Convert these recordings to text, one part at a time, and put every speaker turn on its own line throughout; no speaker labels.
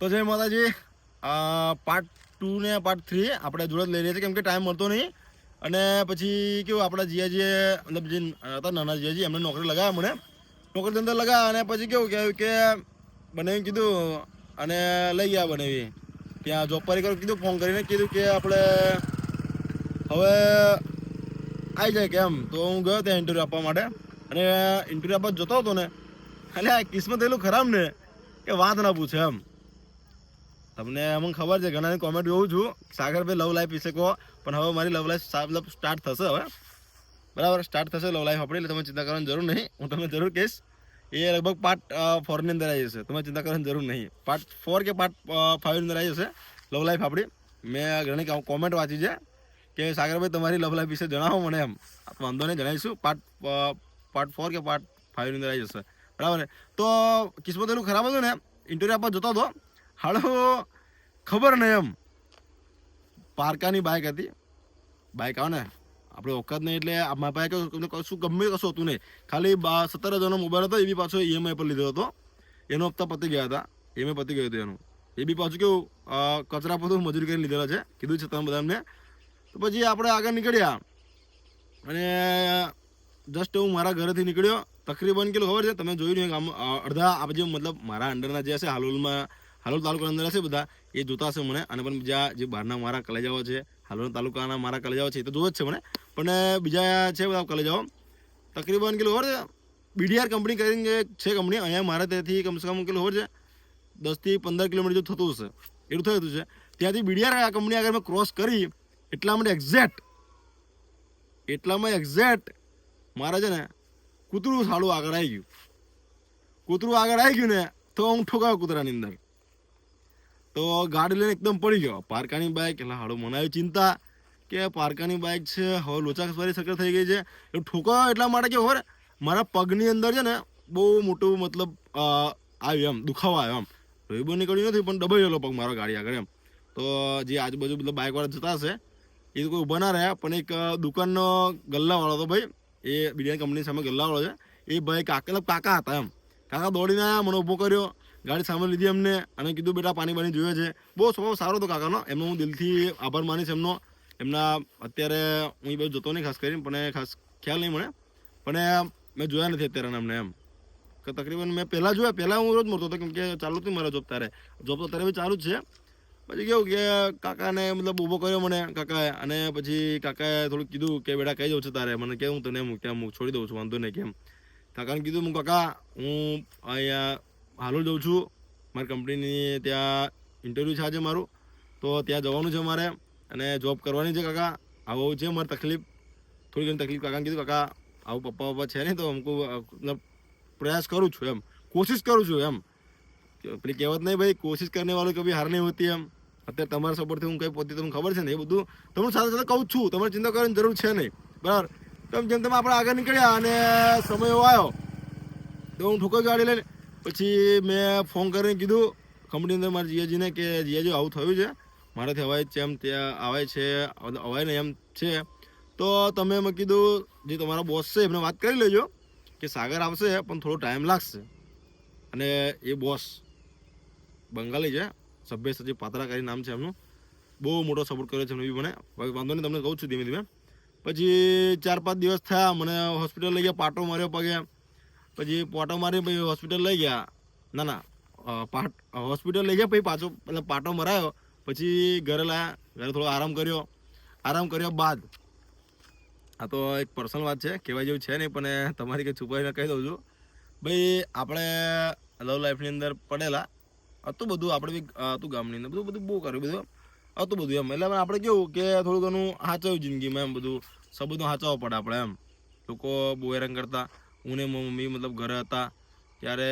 તો જય માતાજી પાર્ટ ટુ ને પાર્ટ થ્રી આપણે જોડે લઈ રહ્યા છીએ, કેમ કે ટાઈમ મળતો નહીં. અને પછી કેવું, આપણા જીયાજીએ, મતલબ જે હતા નાના જીયાજી, એમને નોકરી લગાવ્યા મને. નોકરી ધંધા લગાવ્યા અને પછી કેવું કહેવું કે બનાવી કીધું, અને લઈ ગયા બનાવી. ત્યાં જોબ પર કીધું ફોન કરીને કીધું કે આપણે હવે આવી જાય કેમ? તો હું ગયો ત્યાં ઇન્ટરવ્યૂ આપવા માટે. અને ઇન્ટરવ્યૂ આપવા જતો હતો ને. એટલે કિસ્મત એટલું ખરાબ ને કે વાત ના પૂછે એમ. તમને અમને ખબર છે, ઘણાની કોમેન્ટ જોઉં છું. સાગરભાઈ લવ લાઈફ વિશે કહો, પણ હવે મારી લવ લાઈફ મતલબ સ્ટાર્ટ થશે હવે. બરાબર સ્ટાર્ટ થશે લવ લાઈફ આપણી, એટલે તમે ચિંતા કરવાની જરૂર નહીં. હું તમને જરૂર કહીશ, એ લગભગ પાર્ટ ફોરની અંદર આવી જશે. તમે ચિંતા કરવાની જરૂર નહીં. પાર્ટ ફોર કે પાર્ટ ફાઇવની અંદર આવી જશે લવ લાઈફ આપણી. મેં ઘણી કોમેન્ટ વાંચી છે કે સાગરભાઈ તમારી લવ લાઈફ વિશે જણાવો મને એમ. વાંધો નહીં, જણાવીશું. પાર્ટ પાર્ટ ફોર કે પાર્ટ ફાઇવની અંદર આવી જશે. બરાબર ને? તો કિસ્મત એટલું ખરાબ હતું ને ઇન્ટરવ્યૂ આપવા જતો હતો હાલો, ખબર નહીં એમ. પારકાની બાઇક હતી. બાઇક આવે ને આપણે વખત નહીં એટલે મારા પાસે કશું ગમે કશું હતું નહીં. ખાલી સત્તર હજારનો મોબાઈલ હતો એ બી પાછો ઈએમઆઈ પર લીધો હતો. એનો હપ્તા પતી ગયા હતા. એમાં પતી ગયો હતો એનું. એ બી પાછું કેવું કચરા પોતું મજૂરી કરીને લીધેલા છે. કીધું છે તમે બધાને. તો પછી આપણે આગળ નીકળ્યા. અને જસ્ટ હું મારા ઘરેથી નીકળ્યો. તકરીબન કેટલું ખબર છે? તમે જોયું નહીં, આમ અડધા, આ જે મતલબ મારા અંડરના જે હશે હાલોલમાં હાલોલ તાલુકાના અંદર હશે બધા. એ જોતા હશે મને. અને પણ બીજા જે બહારના મારા કલેજાઓ છે, હાલોલ તાલુકાના મારા કલેજાઓ છે, એ તો જોવે જ છે મને. પણ બીજા છે બધા કલેજાઓ. તકરીબન કેટલું ખબર છે? બીડીઆર કંપની કરીને છે કંપની અહીંયા મારે ત્યાંથી કમસે કમ કેટલું ખબર છે? દસથી પંદર કિલોમીટર જેવું થતું હશે. એટલું થયું છે. ત્યાંથી બીડીઆર કંપની આગળ મેં ક્રોસ કરી. એટલા માટે એક્ઝેક્ટ એટલામાં એક્ઝેક્ટ મારે છે ને કૂતરું સાડું આગળ આવી ગયું. કૂતરું આગળ આવી ગયું ને, તો હું ઠોકાયો કૂતરાની અંદર. તો ગાડી લઈને એકદમ પડી ગયો. પારકાની બાઇક એટલે હાડો મને આવી ચિંતા કે પારકાની બાઇક છે, હવે લોચા વાળી સકર થઈ ગઈ છે. એ ઠોકાયો એટલા માટે કે ખબર મારા પગની અંદર છે ને બહુ મોટું મતલબ આવ્યું એમ, દુખાવો આવ્યો એમ. રોઈબો નીકળ્યું નથી, પણ દબાઈ ગયેલો પગ મારો ગાડી આગળ એમ. તો જે આજુબાજુ મતલબ બાઇકવાળા જતા હશે, એ તો કોઈ ઊભા ના રહ્યા, પણ એક દુકાનનો ગલ્લાવાળો હતો ભાઈ, એ બિરિયાની કંપની સામે ગલ્લાવાળો છે. એ ભાઈ કાકા કાકા હતા એમ. કાકા દોડીને આવ્યા મને ઊભો કર્યો. ગાડી સામે લીધી અમને અને કીધું, બેટા, પાણી પાણી જોઈએ છે. બહુ સ્વભાવ સારો હતો કાકાનો. એમનો હું દિલથી આભાર માનીશ એમનો. એમના અત્યારે હું એ બધું જતો નહીં ખાસ કરીને, પણ ખાસ ખ્યાલ નહીં મને પણ મેં જોયા નથી અત્યારે એમને એમ. કે તકરીબન મેં પહેલાં જોયા, પહેલાં હું રોજ મળતો હતો, કેમ કે ચાલુ હતું મારા જોબ ત્યારે. જોબ તો ત્યારે બી ચાલુ જ છે. પછી કેવું કે કાકાને મતલબ ઊભો કર્યો મને, કાકાએ. અને પછી કાકાએ થોડું કીધું કે, બેટા, કહી જવું છું તારે. મને કે, હું તને મૂક્યા હું છોડી દઉં છું, વાંધો નહીં, કેમ? કાકાને કીધું, હું કાકા, હું અહીંયા હાલોલ જઉં છું. મારી કંપનીની ત્યાં ઇન્ટરવ્યૂ છે આજે મારું. તો ત્યાં જવાનું છે મારે અને જોબ કરવાની છે કાકા. આવું છે મારી તકલીફ. થોડી ઘણી તકલીફ કાકાને કીધું, કાકા, આવું પપ્પા પપ્પા છે નહીં તો અમુક પ્રયાસ કરું છું એમ. કોશિશ કરું છું એમ. પેલી કહેવત નહીં ભાઈ, કોશિશ કરને વાળો કભી હાર નહીં હોતી એમ. અત્યારે તમારા સપોર્ટથી હું કંઈ પોતે તમને ખબર છે ને એ બધું તમને સાથે સાથે કહું છું. તમારે ચિંતા કરવાની જરૂર છે નહીં. બરાબર? તમે જેમ તમે આપણે આગળ નીકળ્યા અને સમય આવ્યો, તો હું ઠોકો ગાડી લઈને પછી મેં ફોન કરીને કીધું કંપની અંદર મારા જીયાજીને કે, જીયાજી, આવું થયું છે. મારાથી અવાય છે એમ, ત્યાં અવાય છે અવાય ને એમ છે. તો તમે મેં કીધું, જે તમારા બોસ છે, એમને વાત કરી લેજો કે સાગર આવશે, પણ થોડો ટાઈમ લાગશે. અને એ બોસ બંગાળી છે, સભ્ય સચિવ પાત્રા કરી નામ છે એમનું. બહુ મોટો સપોર્ટ કર્યો છે એમને બી મને. વાંધો નહીં, તમને કહું છું ધીમે ધીમે. પછી ચાર પાંચ દિવસ થયા, મને હોસ્પિટલ લઈ ગયા, પાટો માર્યો પગે. પછી પાટો મારી પછી હોસ્પિટલ લઈ ગયા. ના ના પાટ હોસ્પિટલ લઈ ગયા, પછી પાછો, એટલે પાટો મરાયો. પછી ઘરે લાયા, ઘરે થોડો આરામ કર્યો. આરામ કર્યા બાદ, આ તો એક પર્સનલ વાત છે, કહેવાય જેવું છે નહીં, પણ તમારી કંઈ છુપાઈને કહી દઉં છું. ભાઈ, આપણે લવ લાઈફની અંદર પડેલા. હતું બધું, આપણે બી હતું ગામની અંદર, બધું બધું બહુ કર્યું, બધું હતું બધું એમ. એટલે આપણે કેવું કે થોડું ઘણું સાચવ્યું જિંદગીમાં એમ બધું. સબૂતનું સાચવવું પડે આપણે એમ. લોકો હેરાન કરતા. હું ને મમ્મી મતલબ ઘરે હતા. ત્યારે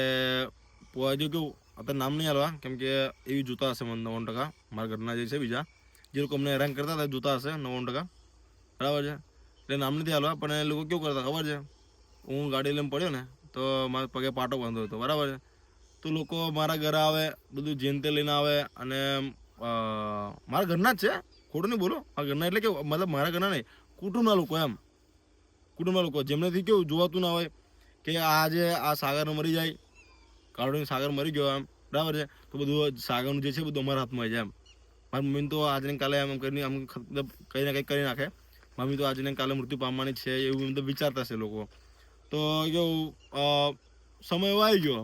પોવાજો કેવું અત્યારે નામ નહીં હાલવા કેમ કે એવી જોતા હશે મને નવ્વાણું ટકા. મારા ઘરના જે છે બીજા. જે લોકો અમને હેરાન કરતા હતા જોતા હશે નવ્વાણું ટકા. બરાબર છે? એટલે નામ નથી હાલવા પણ એ લોકો કેવું કરતા ખબર છે? હું ગાડી લઈને પડ્યો ને, તો મારા પગે પાટો બાંધો હતો, બરાબર છે? તો લોકો મારા ઘરે આવે, બધું જેન તે લઈને આવે અને મારા ઘરના જ છે? ખોટું નહીં બોલો. મારા ઘરના એટલે કે મતલબ મારા ઘરના નહીં, કુટુંબના લોકો એમ. કુટુંબના લોકો. જેમનેથી કેવું જોવાતું ના હોય કે આજે આ સાગર મરી જાય કાળોની સાગર મરી ગયો આમ, બરાબર છે? તો બધું સાગરનું જે છે બધું અમારા હાથમાં છે એમ. મારી મમ્મી તો આજને કાલે એમ કરીને આમ કંઈ ના કંઈ કરી નાખે. મમ્મી તો આજને કાલે મૃત્યુ પામવાની છે, એવું મતલબ વિચારતા છે લોકો. તો કેવું સમય એવો આવી ગયો.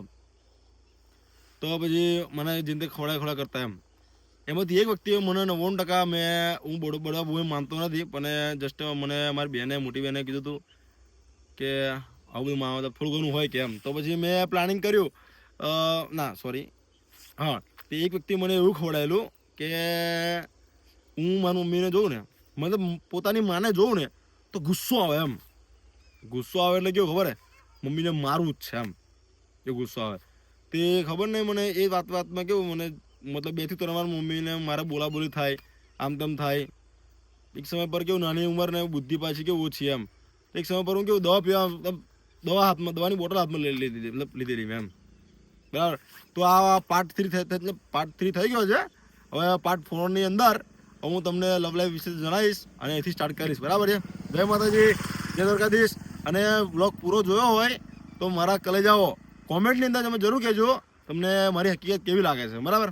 તો પછી મને જિંદગી ખવડા ખવડા કરતા એમ. એમાંથી એક વ્યક્તિએ મને નવ્વાણું ટકા મેં હું બડો, બડવા બહુ માનતો નથી, પણ જસ્ટ મને મારી બેને, મોટી બેને કીધું હતું કે આવું બધું માનવા થોડું ઘણું હોય કે એમ. તો પછી મેં પ્લાનિંગ કર્યું. ના સોરી હા, તે એક વ્યક્તિ મને એવું ખવડાયેલું કે હું મારી મમ્મીને જોઉં ને, મતલબ પોતાની માને જોઉં ને, તો ગુસ્સો આવે એમ. ગુસ્સો આવે એટલે કેવું ખબર હે? મમ્મીને મારવું જ છે એમ. એ ગુસ્સો આવે. તે ખબર નહીં મને એ વાત વાતમાં કેવું મને મતલબ બેથી ત્રણ વાર મમ્મીને મારે બોલાબોલી થાય, આમ તેમ થાય. એક સમય પર કેવું નાની ઉંમર ને બુદ્ધિ પાછી કેવું ઓછી એમ. એક સમય પર હું કેવું દવા પીવા, મતલબ દવા હાથમાં, દવાની બોટલ હાથમાં લઈ લીધી મતલબ લીધેલી મેં એમ. બરાબર? તો આ પાર્ટ થ્રી એટલે પાર્ટ થ્રી થઈ ગયો છે. હવે પાર્ટ ફોરની અંદર હું તમને લવ લાઈફ વિશે જણાવીશ અને એથી સ્ટાર્ટ કરીશ. બરાબર છે? જય માતાજી, જય દ્વારકાધીશ. અને બ્લોગ પૂરો જોયો હોય તો મારા કલેજાઓ કોમેન્ટની અંદર તમે જરૂર કહેજો. તમને મારી હકીકત કેવી લાગે છે? બરાબર?